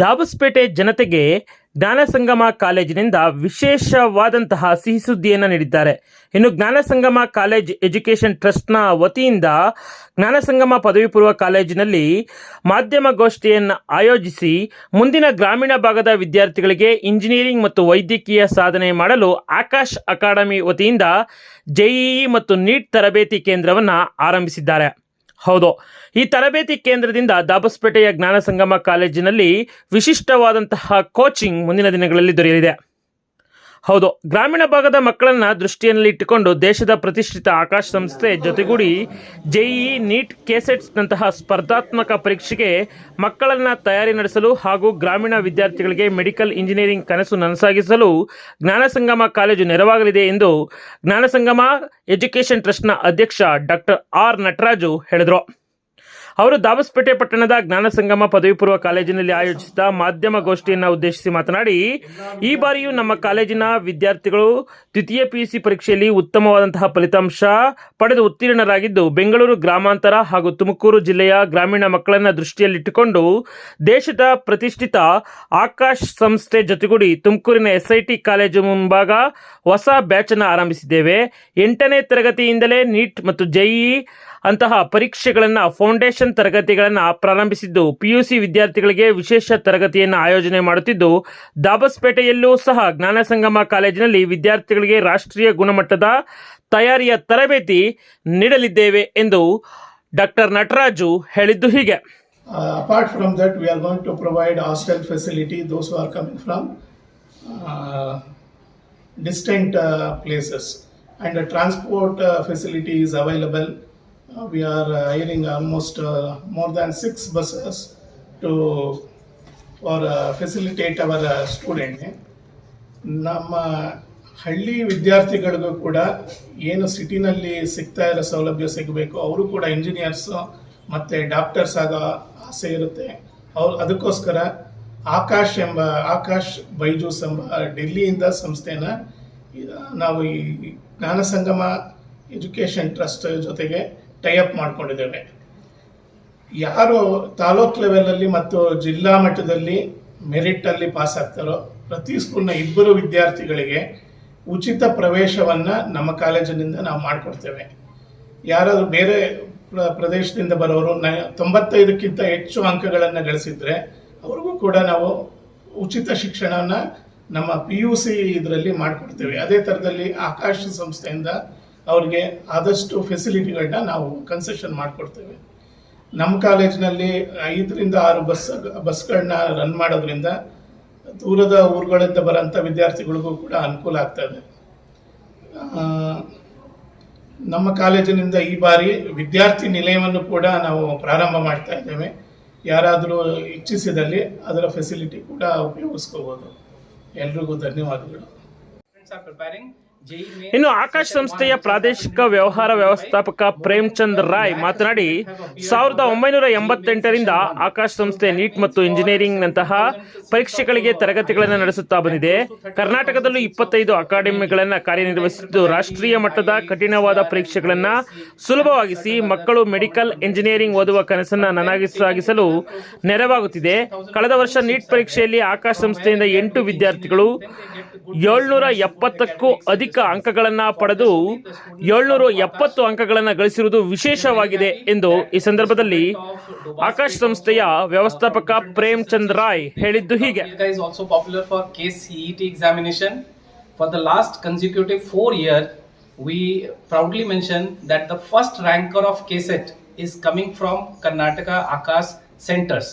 ದಾಬಸ್ಪೇಟೆ ಜನತೆಗೆ ಜ್ಞಾನ ಸಂಗಮ ಕಾಲೇಜಿನಿಂದ ವಿಶೇಷವಾದಂತಹ ಸಿಹಿ ಸುದ್ದಿಯನ್ನು ನೀಡಿದ್ದಾರೆ. ಇನ್ನು ಜ್ಞಾನ ಸಂಗಮ ಕಾಲೇಜ್ ಎಜುಕೇಷನ್ ಟ್ರಸ್ಟ್ನ ವತಿಯಿಂದ ಜ್ಞಾನ ಸಂಗಮ ಪದವಿ ಪೂರ್ವ ಕಾಲೇಜಿನಲ್ಲಿ ಮಾಧ್ಯಮ ಗೋಷ್ಠಿಯನ್ನು ಆಯೋಜಿಸಿ ಮುಂದಿನ ಗ್ರಾಮೀಣ ಭಾಗದ ವಿದ್ಯಾರ್ಥಿಗಳಿಗೆ ಇಂಜಿನಿಯರಿಂಗ್ ಮತ್ತು ವೈದ್ಯಕೀಯ ಸಾಧನೆ ಮಾಡಲು ಆಕಾಶ್ ಅಕಾಡೆಮಿ ವತಿಯಿಂದ ಜೆಇಇ ಮತ್ತು ನೀಟ್ ತರಬೇತಿ ಕೇಂದ್ರವನ್ನು ಆರಂಭಿಸಿದ್ದಾರೆ. ಹೌದು. ಈ ತರಬೇತಿ ಕೇಂದ್ರದಿಂದ ದಾಬಸ್ಪೇಟೆಯ ಜ್ಞಾನ ಸಂಗಮ ಕಾಲೇಜಿನಲ್ಲಿ ವಿಶಿಷ್ಟವಾದಂತಹ ಕೋಚಿಂಗ್ ಮುಂದಿನ ದಿನಗಳಲ್ಲಿ ದೊರೆಯಲಿದೆ. ಹೌದು. ಗ್ರಾಮೀಣ ಭಾಗದ ಮಕ್ಕಳನ್ನ ದೃಷ್ಟಿಯಲ್ಲಿ ಇಟ್ಟುಕೊಂಡು ದೇಶದ ಪ್ರತಿಷ್ಠಿತ ಆಕಾಶ ಸಂಸ್ಥೆ ಜೊತೆಗೂಡಿ ಜೆಇಇ ನೀಟ್ ಕೆಸೆಟ್ಸ್ನಂತಹ ಸ್ಪರ್ಧಾತ್ಮಕ ಪರೀಕ್ಷೆಗೆ ಮಕ್ಕಳನ್ನ ತಯಾರಿ ನಡೆಸಲು ಹಾಗೂ ಗ್ರಾಮೀಣ ವಿದ್ಯಾರ್ಥಿಗಳಿಗೆ ಮೆಡಿಕಲ್ ಇಂಜಿನಿಯರಿಂಗ್ ಕನಸು ನನಸಾಗಿಸಲು ಜ್ಞಾನ ಸಂಗಮ ಕಾಲೇಜು ನೆರವಾಗಲಿದೆ ಎಂದು ಜ್ಞಾನ ಸಂಗಮ ಎಜುಕೇಷನ್ ಟ್ರಸ್ಟ್ನ ಅಧ್ಯಕ್ಷ ಡಾಕ್ಟರ್ ಆರ್ ನಟರಾಜು ಹೇಳಿದರು. ಅವರು ದಾಬಸ್ಪೇಟೆ ಪಟ್ಟಣದ ಜ್ಞಾನ ಸಂಗಮ ಪದವಿ ಪೂರ್ವ ಕಾಲೇಜಿನಲ್ಲಿ ಆಯೋಜಿಸಿದ ಮಾಧ್ಯಮ ಗೋಷ್ಠಿಯನ್ನು ಉದ್ದೇಶಿಸಿ ಮಾತನಾಡಿ, ಈ ಬಾರಿಯೂ ನಮ್ಮ ಕಾಲೇಜಿನ ವಿದ್ಯಾರ್ಥಿಗಳು ದ್ವಿತೀಯ ಪಿಯುಸಿ ಪರೀಕ್ಷೆಯಲ್ಲಿ ಉತ್ತಮವಾದಂತಹ ಫಲಿತಾಂಶ ಪಡೆದು ಉತ್ತೀರ್ಣರಾಗಿದ್ದು, ಬೆಂಗಳೂರು ಗ್ರಾಮಾಂತರ ಹಾಗೂ ತುಮಕೂರು ಜಿಲ್ಲೆಯ ಗ್ರಾಮೀಣ ಮಕ್ಕಳನ್ನು ದೃಷ್ಟಿಯಲ್ಲಿಟ್ಟುಕೊಂಡು ದೇಶದ ಪ್ರತಿಷ್ಠಿತ ಆಕಾಶ್ ಸಂಸ್ಥೆ ಜೊತೆಗೂಡಿ ತುಮಕೂರಿನ ಎಸ್ಐಟಿ ಕಾಲೇಜು ಮುಂಭಾಗ ಹೊಸ ಬ್ಯಾಚನ್ನು ಆರಂಭಿಸಿದ್ದೇವೆ. ಎಂಟನೇ ತರಗತಿಯಿಂದಲೇ ನೀಟ್ ಮತ್ತು ಜೆಇ ಅಂತಹ ಪರೀಕ್ಷೆಗಳನ್ನು ಫೌಂಡೇಶನ್ ತರಗತಿಗಳನ್ನು ಪ್ರಾರಂಭಿಸಿದ್ದು ಪಿಯುಸಿ ವಿದ್ಯಾರ್ಥಿಗಳಿಗೆ ವಿಶೇಷ ತರಗತಿಯನ್ನು ಆಯೋಜನೆ ಮಾಡುತ್ತಿದ್ದು ದಾಬಸ್ಪೇಟೆಯಲ್ಲೂ ಸಹ ಜ್ಞಾನ ಸಂಗಮ ಕಾಲೇಜಿನಲ್ಲಿ ವಿದ್ಯಾರ್ಥಿಗಳಿಗೆ ರಾಷ್ಟ್ರೀಯ ಗುಣಮಟ್ಟದ ತಯಾರಿಯ ತರಬೇತಿ ನೀಡಲಿದ್ದೇವೆ ಎಂದು ಡಾಕ್ಟರ್ ನಟರಾಜು ಹೇಳಿದ್ದು ಹೀಗೆ apart from that we are going to provide hostel facility those distant uh, places. And the transport uh, facility is available. Uh, we are uh, hiring almost uh, more than six buses to for uh, facilitate our uh, student. ನಮ್ಮ ಹಳ್ಳಿ ವಿದ್ಯಾರ್ಥಿಗಳಿಗೂ ಕೂಡ ಏನು ಸಿಟಿನಲ್ಲಿ ಸಿಗ್ತಾ ಇರೋ ಸೌಲಭ್ಯ ಸಿಗಬೇಕು ಅವರು ಕೂಡ ಇಂಜಿನಿಯರ್ಸು ಮತ್ತು ಡಾಕ್ಟರ್ಸ್ ಆಗೋ ಆಸೆ ಇರುತ್ತೆ ಅವ್ರು ಅದಕ್ಕೋಸ್ಕರ ಆಕಾಶ್ ಎಂಬ ಆಕಾಶ್ ಬೈಜೂಸ್ ಎಂಬ ಡೆಲ್ಲಿಯಿಂದ ಸಂಸ್ಥೆನ ನಾವು ಈ ಜ್ಞಾನ ಸಂಗಮ ಎಜುಕೇಷನ್ ಟ್ರಸ್ಟ್ ಜೊತೆಗೆ ಟೈಅಪ್ ಮಾಡ್ಕೊಂಡಿದ್ದೇವೆ. ಯಾರು ತಾಲೂಕ್ ಲೆವೆಲಲ್ಲಿ ಮತ್ತು ಜಿಲ್ಲಾ ಮಟ್ಟದಲ್ಲಿ ಮೆರಿಟಲ್ಲಿ ಪಾಸ್ ಆಗ್ತಾರೋ ಪ್ರತಿ ಸ್ಕೂಲ್ನ ಇಬ್ಬರು ವಿದ್ಯಾರ್ಥಿಗಳಿಗೆ ಉಚಿತ ಪ್ರವೇಶವನ್ನು ನಮ್ಮ ಕಾಲೇಜಿನಿಂದ ನಾವು ಮಾಡಿಕೊಡ್ತೇವೆ. ಯಾರಾದರೂ ಬೇರೆ ಪ್ರ- ಪ್ರದೇಶದಿಂದ ಬರೋರು ನ, ತೊಂಬತ್ತೈದಕ್ಕಿಂತ ಹೆಚ್ಚು ಅಂಕಗಳನ್ನು ಗಳಿಸಿದ್ರೆ ಅವ್ರಿಗೂ ಕೂಡ ನಾವು ಉಚಿತ ಶಿಕ್ಷಣವನ್ನು ನಮ್ಮ ಪಿ ಯು ಸಿ ಇದರಲ್ಲಿ ಮಾಡಿಕೊಡ್ತೇವೆ. ಅದೇ ಥರದಲ್ಲಿ ಆಕಾಶ ಸಂಸ್ಥೆಯಿಂದ ಅವ್ರಿಗೆ ಆದಷ್ಟು ಫೆಸಿಲಿಟಿಗಳನ್ನ ನಾವು ಕನ್ಸೆಷನ್ ಮಾಡಿಕೊಡ್ತೇವೆ. ನಮ್ಮ ಕಾಲೇಜಿನಲ್ಲಿ ಐದರಿಂದ ಆರು ಬಸ್ ಬಸ್ಗಳನ್ನ ರನ್ ಮಾಡೋದ್ರಿಂದ ದೂರದ ಊರುಗಳಿಂದ ಬರೋಂಥ ವಿದ್ಯಾರ್ಥಿಗಳಿಗೂ ಕೂಡ ಅನುಕೂಲ ಆಗ್ತದೆ. ನಮ್ಮ ಕಾಲೇಜಿನಿಂದ ಈ ಬಾರಿ ವಿದ್ಯಾರ್ಥಿ ನಿಲಯವನ್ನು ಕೂಡ ನಾವು ಪ್ರಾರಂಭ ಮಾಡ್ತಾ ಇದ್ದೇವೆ. ಯಾರಾದರೂ ಇಚ್ಛಿಸಿದಲ್ಲಿ ಅದರ ಫೆಸಿಲಿಟಿ ಕೂಡ ಉಪಯೋಗಿಸ್ಕೋಬೋದು. ಎಲ್ರಿಗೂ ಧನ್ಯವಾದಗಳು. ಫ್ರೆಂಡ್ಸ್ ಆರ್ mains ಇನ್ನು ಆಕಾಶ್ ಸಂಸ್ಥೆಯ ಪ್ರಾದೇಶಿಕ ವ್ಯವಹಾರ ವ್ಯವಸ್ಥಾಪಕ ಪ್ರೇಮ್ಚಂದ್ ರಾಯ್ ಮಾತನಾಡಿ, ಸಾವಿರದ ಒಂಬೈನೂರ ಎಂಬತ್ತೆಂಟರಿಂದ ಆಕಾಶ್ ಸಂಸ್ಥೆ ನೀಟ್ ಮತ್ತು ಇಂಜಿನಿಯರಿಂಗ್ ನಂತಹ ಪರೀಕ್ಷೆಗಳಿಗೆ ತರಗತಿಗಳನ್ನು ನಡೆಸುತ್ತಾ ಬಂದಿದೆ. ಕರ್ನಾಟಕದಲ್ಲೂ ಇಪ್ಪತ್ತೈದು ಅಕಾಡೆಮಿಗಳನ್ನು ಕಾರ್ಯನಿರ್ವಹಿಸಿದ್ದು ರಾಷ್ಟ್ರೀಯ ಮಟ್ಟದ ಕಠಿಣವಾದ ಪರೀಕ್ಷೆಗಳನ್ನು ಸುಲಭವಾಗಿಸಿ ಮಕ್ಕಳು ಮೆಡಿಕಲ್ ಇಂಜಿನಿಯರಿಂಗ್ ಓದುವ ಕನಸನ್ನು ನನಸಾಗಿಸಲು ನೆರವಾಗುತ್ತಿದೆ. ಕಳೆದ ವರ್ಷ ನೀಟ್ ಪರೀಕ್ಷೆಯಲ್ಲಿ ಆಕಾಶ್ ಸಂಸ್ಥೆಯಿಂದ ಎಂಟು ವಿದ್ಯಾರ್ಥಿಗಳು ಏಳುನೂರ ಎಪ್ಪತ್ತಕ್ಕೂ ಅಧಿಕ ಅಂಕಗಳನ್ನು ಪಡೆದು ಏಳುನೂರ ಎಪ್ಪತ್ತು ಅಂಕಗಳನ್ನು ಗಳಿಸಿರೋದು ವಿಶೇಷವಾಗಿದೆ ಎಂದು ಈ ಸಂದರ್ಭದಲ್ಲಿ ಆಕಾಶ ಸಂಸ್ಥೆಯ ವ್ಯವಸ್ಥಾಪಕ ಪ್ರೇಮ್ ಚಂದ್ ರಾಯ್ ಹೇಳಿದ್ದು ಹೀಗೆ. Guys also popular for K C for the last consecutive four year we proudly mention that the first ranker of KCET is coming from Karnataka Aakash centres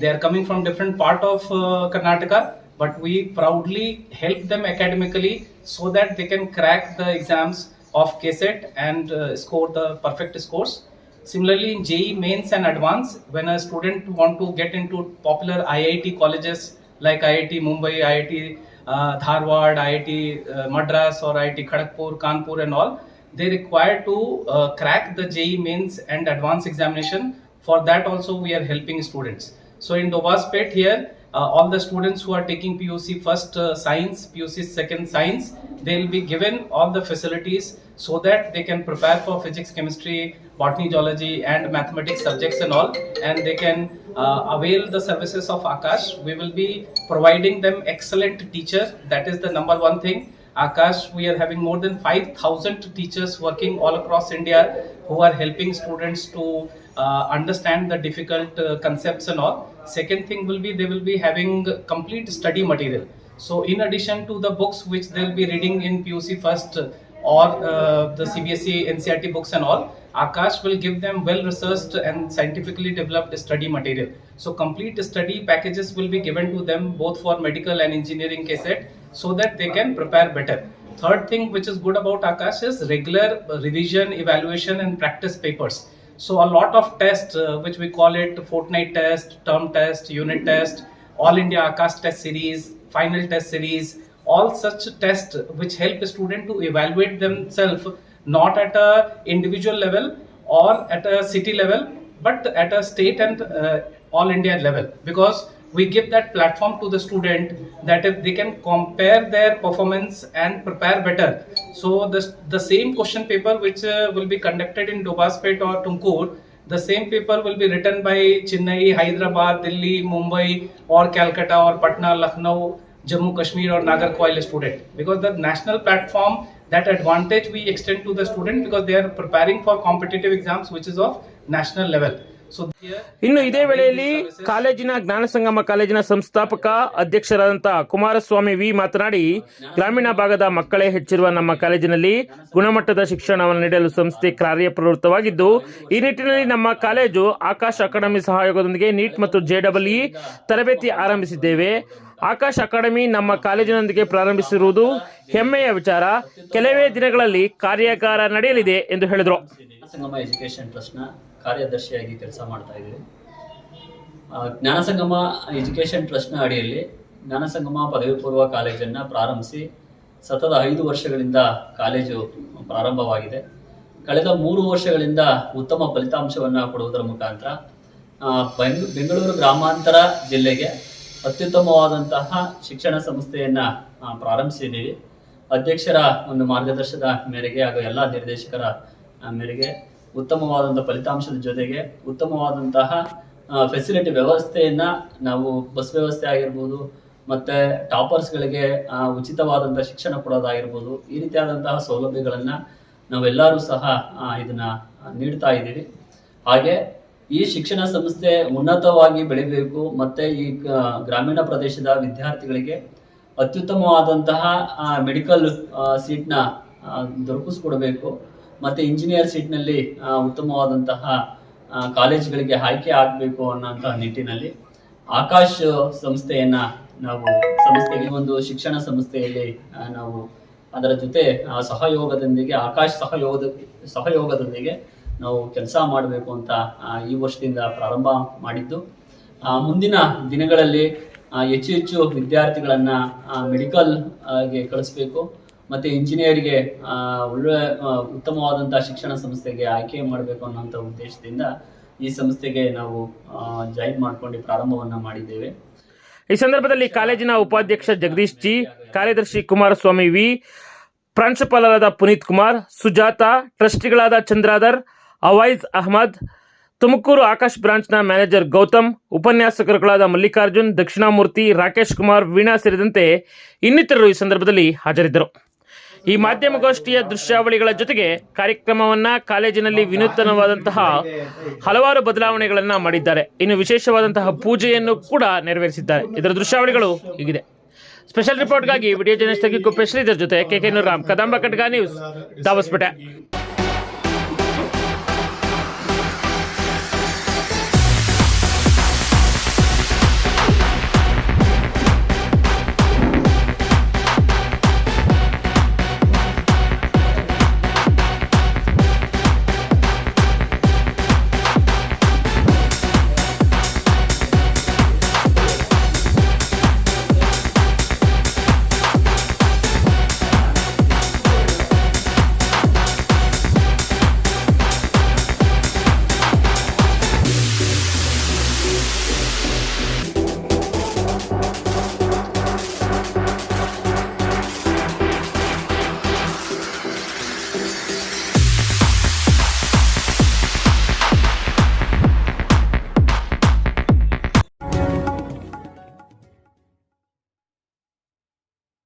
they are coming from different part of Karnataka but we proudly help them academically so that they can crack the exams of KSET and uh, score the perfect scores. Similarly, in JEE mains and advance, when a student want to get into popular IIT colleges like IIT Mumbai, IIT uh, Dharwad, IIT uh, Madras, or IIT Kharagpur, Kanpur, and all, they require to uh, crack the JEE mains and advanced examination. For that, also, we are helping students. So, in Dobaspet here, uh, all the students who are taking PUC first uh, science, PUC second science, they will be given all the facilities so that they can prepare for physics, chemistry, botany, geology, and mathematics subjects and all, and they can uh, avail the services of Akash. We will be providing them excellent teacher. That is the number one thing. Akash, we are having more than 5,000 teachers working all across India who are helping students to uh, understand the difficult uh, concepts and all. Second thing will be they will be having complete study material. So, in addition to the books which they'll be reading in PUC first uh, or uh, the CBSE NCRT books and all, Akash will give them well researched and scientifically developed study material. So, complete study packages will be given to them both for medical and engineering cassette so that they can prepare better. Third thing which is good about Akash is regular revision, evaluation, and practice papers. So a lot of tests, uh, which we call it fortnight test, term test, unit test, all India Akash test series, final test series, all such tests which help a student to evaluate themselves not at a individual level or at a city level, but at a state and uh, all India level. Because we give that platform to the student that if they can compare their performance and prepare better. So the, the same question paper which uh, will be conducted in Dobaspet or Tumkur, the same paper will be written by Chennai, Hyderabad, Delhi, Mumbai or Calcutta or Patna, Lucknow, Jammu Kashmir or Nagarcoil student because the national platform that advantage we extend to the student because they are preparing for competitive exams which is of national level. ಇನ್ನು ಇದೇ ವೇಳೆಯಲ್ಲಿ ಕಾಲೇಜಿನ ಜ್ಞಾನ ಸಂಗಮ ಕಾಲೇಜಿನ ಸಂಸ್ಥಾಪಕ ಅಧ್ಯಕ್ಷರಾದಂತಹ Kumaraswamy V ಮಾತನಾಡಿ, ಗ್ರಾಮೀಣ ಭಾಗದ ಮಕ್ಕಳೇ ಹೆಚ್ಚಿರುವ ನಮ್ಮ ಕಾಲೇಜಿನಲ್ಲಿ ಗುಣಮಟ್ಟದ ಶಿಕ್ಷಣವನ್ನು ನೀಡಲು ಸಂಸ್ಥೆ ಕಾರ್ಯಪ್ರವೃತ್ತವಾಗಿದ್ದು, ಈ ನಿಟ್ಟಿನಲ್ಲಿ ನಮ್ಮ ಕಾಲೇಜು ಆಕಾಶ್ ಅಕಾಡೆಮಿ ಸಹಯೋಗದೊಂದಿಗೆ ನೀಟ್ ಮತ್ತು ಜೆಡಬ್ಲ್ಇ ತರಬೇತಿ ಆರಂಭಿಸಿದ್ದೇವೆ. ಆಕಾಶ್ ಅಕಾಡೆಮಿ ನಮ್ಮ ಕಾಲೇಜಿನೊಂದಿಗೆ ಪ್ರಾರಂಭಿಸಿರುವುದು ಹೆಮ್ಮೆಯ ವಿಚಾರ. ಕೆಲವೇ ದಿನಗಳಲ್ಲಿ ಕಾರ್ಯಾಗಾರ ನಡೆಯಲಿದೆ ಎಂದು ಹೇಳಿದರು. ಕಾರ್ಯದರ್ಶಿಯಾಗಿ ಕೆಲಸ ಮಾಡ್ತಾ ಇದ್ದೀವಿ ಜ್ಞಾನಸಂಗಮ ಎಜುಕೇಷನ್ ಟ್ರಸ್ಟ್ನ ಅಡಿಯಲ್ಲಿ ಜ್ಞಾನಸಂಗಮ ಪದವಿ ಪೂರ್ವ ಕಾಲೇಜನ್ನು ಪ್ರಾರಂಭಿಸಿ ಸತತ ಐದು ವರ್ಷಗಳಿಂದ ಕಾಲೇಜು ಪ್ರಾರಂಭವಾಗಿದೆ. ಕಳೆದ ಮೂರು ವರ್ಷಗಳಿಂದ ಉತ್ತಮ ಫಲಿತಾಂಶವನ್ನು ಕೊಡುವುದರ ಮುಖಾಂತರ ಬೆಂಗಳೂರು ಗ್ರಾಮಾಂತರ ಜಿಲ್ಲೆಗೆ ಅತ್ಯುತ್ತಮವಾದಂತಹ ಶಿಕ್ಷಣ ಸಂಸ್ಥೆಯನ್ನು ಪ್ರಾರಂಭಿಸಿದ್ದೀವಿ. ಅಧ್ಯಕ್ಷರ ಒಂದು ಮಾರ್ಗದರ್ಶನದ ಮೇರೆಗೆ ಹಾಗೂ ಎಲ್ಲ ನಿರ್ದೇಶಕರ ಮೇರೆಗೆ ಉತ್ತಮವಾದಂಥ ಫಲಿತಾಂಶದ ಜೊತೆಗೆ ಉತ್ತಮವಾದಂತಹ ಫೆಸಿಲಿಟಿ ವ್ಯವಸ್ಥೆಯನ್ನು ನಾವು ಬಸ್ ವ್ಯವಸ್ಥೆ ಆಗಿರ್ಬೋದು, ಮತ್ತೆ ಟಾಪರ್ಸ್ಗಳಿಗೆ ಉಚಿತವಾದಂಥ ಶಿಕ್ಷಣ ಕೊಡೋದಾಗಿರ್ಬೋದು, ಈ ರೀತಿಯಾದಂತಹ ಸೌಲಭ್ಯಗಳನ್ನು ನಾವೆಲ್ಲರೂ ಸಹ ಇದನ್ನ ನೀಡ್ತಾ ಇದ್ದೀವಿ. ಹಾಗೆ ಈ ಶಿಕ್ಷಣ ಸಂಸ್ಥೆ ಉನ್ನತವಾಗಿ ಬೆಳಿಬೇಕು, ಮತ್ತೆ ಈ ಗ್ರಾಮೀಣ ಪ್ರದೇಶದ ವಿದ್ಯಾರ್ಥಿಗಳಿಗೆ ಅತ್ಯುತ್ತಮವಾದಂತಹ ಮೆಡಿಕಲ್ ಸೀಟ್ನ ದೊರಕಿಸ್ಕೊಡ್ಬೇಕು. ಮತ್ತೆ ಇಂಜಿನಿಯರ್ ಸೀಟ್ನಲ್ಲಿ ಉತ್ತಮವಾದಂತಹ ಕಾಲೇಜ್ಗಳಿಗೆ ಆಯ್ಕೆ ಆಗಬೇಕು ಅನ್ನೋಂತಹ ನಿಟ್ಟಿನಲ್ಲಿ ಆಕಾಶ್ ಸಂಸ್ಥೆಯನ್ನ ನಾವು, ಸಂಸ್ಥೆಗೆ ಒಂದು ಶಿಕ್ಷಣ ಸಂಸ್ಥೆಯಲ್ಲಿ ನಾವು ಅದರ ಜೊತೆ ಸಹಯೋಗದೊಂದಿಗೆ, ಆಕಾಶ್ ಸಹಯೋಗದ ಸಹಯೋಗದೊಂದಿಗೆ ನಾವು ಕೆಲಸ ಮಾಡಬೇಕು ಅಂತ ಈ ವರ್ಷದಿಂದ ಪ್ರಾರಂಭ ಮಾಡಿದ್ದು. ಮುಂದಿನ ದಿನಗಳಲ್ಲಿ ಹೆಚ್ಚು ಹೆಚ್ಚು ವಿದ್ಯಾರ್ಥಿಗಳನ್ನ ಮೆಡಿಕಲ್ಗೆ ಕಳಿಸ್ಬೇಕು. ಮತ್ತೆ ಇಂಜಿನಿಯರ್ಗೆ ಒಳ್ಳೆ ಉತ್ತಮವಾದಂತಹ ಶಿಕ್ಷಣ ಸಂಸ್ಥೆಗೆ ಆಯ್ಕೆ ಮಾಡಬೇಕು ಅನ್ನೋಂಥ ಉದ್ದೇಶದಿಂದ ಈ ಸಂಸ್ಥೆಗೆ ನಾವು ಜಾಯಿನ್ ಮಾಡ್ಕೊಂಡು ಪ್ರಾರಂಭವನ್ನ ಮಾಡಿದ್ದೇವೆ. ಈ ಸಂದರ್ಭದಲ್ಲಿ ಕಾಲೇಜಿನ ಉಪಾಧ್ಯಕ್ಷ ಜಗದೀಶ್ ಜಿ, ಕಾರ್ಯದರ್ಶಿ ಕುಮಾರಸ್ವಾಮಿ ವಿ, ಪ್ರಾಂಶುಪಾಲರಾದ ಪುನೀತ್ ಕುಮಾರ್, ಸುಜಾತ, ಟ್ರಸ್ಟಿಗಳಾದ ಚಂದ್ರಾಧರ್ ಅವೈಜ್ ಅಹಮದ್, ತುಮಕೂರು ಆಕಾಶ್ ಬ್ರಾಂಚ್ನ ಮ್ಯಾನೇಜರ್ ಗೌತಮ್, ಉಪನ್ಯಾಸಕರುಗಳಾದ ಮಲ್ಲಿಕಾರ್ಜುನ್, ದಕ್ಷಿಣಾಮೂರ್ತಿ, ರಾಕೇಶ್ ಕುಮಾರ್, ವೀಣಾ ಸೇರಿದಂತೆ ಇನ್ನಿತರರು ಈ ಸಂದರ್ಭದಲ್ಲಿ ಹಾಜರಿದ್ದರು. ಈ ಮಾಧ್ಯಮಗೋಷ್ಠಿಯ ದೃಶ್ಯಾವಳಿಗಳ ಜೊತೆಗೆ ಕಾರ್ಯಕ್ರಮವನ್ನ ಕಾಲೇಜಿನಲ್ಲಿ ವಿನೂತನವಾದಂತಹ ಹಲವಾರು ಬದಲಾವಣೆಗಳನ್ನ ಮಾಡಿದ್ದಾರೆ. ಇನ್ನು ವಿಶೇಷವಾದಂತಹ ಪೂಜೆಯನ್ನು ಕೂಡ ನೆರವೇರಿಸಿದ್ದಾರೆ. ಇದರ ದೃಶ್ಯಾವಳಿಗಳು ಹೀಗಿದೆ. ಸ್ಪೆಷಲ್ ರಿಪೋರ್ಟ್ಗಾಗಿ ವಿಡಿಯೋ ಜರ್ನಲಿಸ್ಟ್ ಕುಪ್ಪೆ ಶ್ರೀಧರ್ ಜೊತೆ ಕೆ ಕೆ ರಾಮ್ ಕದಂಬ ಕಟ್ಗಾ ನ್ಯೂಸ್. ದಾವಸ್ಪೇಟೆ.